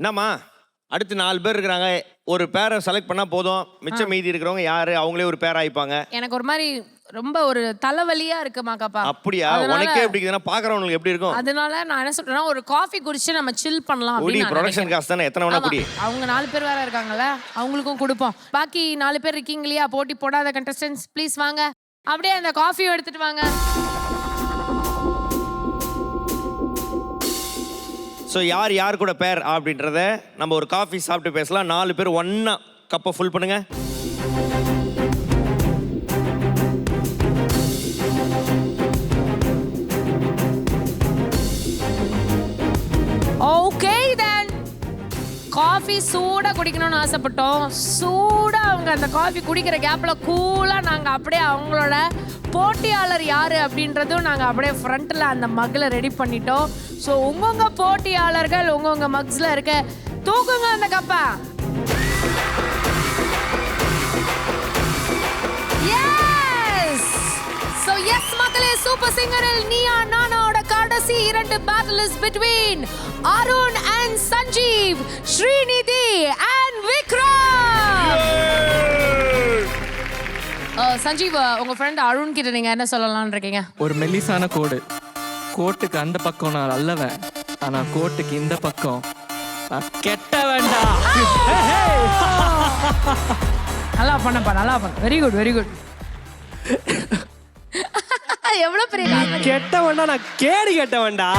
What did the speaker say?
என்னம்மா? அடுத்து நாலு பேர் இருக்கிறாங்க. ஒரு பேரை செலக்ட் பண்ணா போதும். மிச்சம் மீதி இருக்கிறவங்க யாரு? அவங்களே ஒரு பேர் ஆயிப்பாங்க. எனக்கு ஒரு மாதிரி ரொம்ப ஒரு தலைவலியா இருக்கு மாக்காப்பா. அப்படியா? உனக்கே எப்படி இருக்குதுன்னா பாக்குறவங்களுக்கு எப்படி இருக்கும்? அதனால நான் என்ன சொல்றேன்னா ஒரு காஃபி குடிச்சு நம்ம சில் பண்ணலாம் குடி ப்ரொடக்ஷன். காசு தானே? எத்தனை வேணா குடி. அவங்க நாலு பேர் வேற இருக்காங்கல்ல அவங்களுக்கும் கொடுப்போம். பாக்கி நாலு பேர் இருக்கீங்க இல்லையா போட்டி போடாத கண்டஸ்டன்ஸ் ப்ளீஸ் வாங்க. அப்படியே அந்த காஃபியும் எடுத்துட்டு வாங்க. ஸோ யார் யார் கூட பேர் அப்படின்றத நம்ம ஒரு காஃபி சாப்பிட்டு பேசலாம். நாலு பேர் ஒன்னா கப்பை ஃபுல் பண்ணுங்க. ஓகே காஃபி சூடாக குடிக்கணும்னு ஆசைப்பட்டோம். சூடாக அவங்க அந்த காஃபி குடிக்கிற கேப்பில் கூலாக நாங்கள் அப்படியே அவங்களோட போட்டியாளர் யார் அப்படின்றதும் நாங்கள் அப்படியே ஃப்ரண்ட்டில் அந்த மக்ல ரெடி பண்ணிட்டோம். ஸோ உங்கவுங்க போட்டியாளர்கள் உங்கவுங்க மக்ஸில் இருக்க தூக்குங்க அந்த கப்பை எஸ் எஸ் மக்களே சூப்பர் சிங்கரில் நீயா நானோட கடைசி இரண்டு battle is between Arun and Sanjeev Srinidhi and Vikram uh, Sanjeev உங்க ஃப்ரெண்ட் அருண் கிட்ட நீங்க என்ன சொல்லலாம்னு இருக்கீங்க? ஒரு மெல்லிசான கோடு. கோட்டுக்கு அந்த பக்கம் நான் நல்லவன் ஆனா கோட்டுக்கு இந்த பக்கம் நான் கெட்ட வேண்டாம் நல்லா பண்ணப்பா நல்லா பண்ண. வெரி குட் வெரி குட் எவ்வளவு பெரிய. கெட்ட வேண்டாம் நான் கேடு கெட்ட வேண்டாம்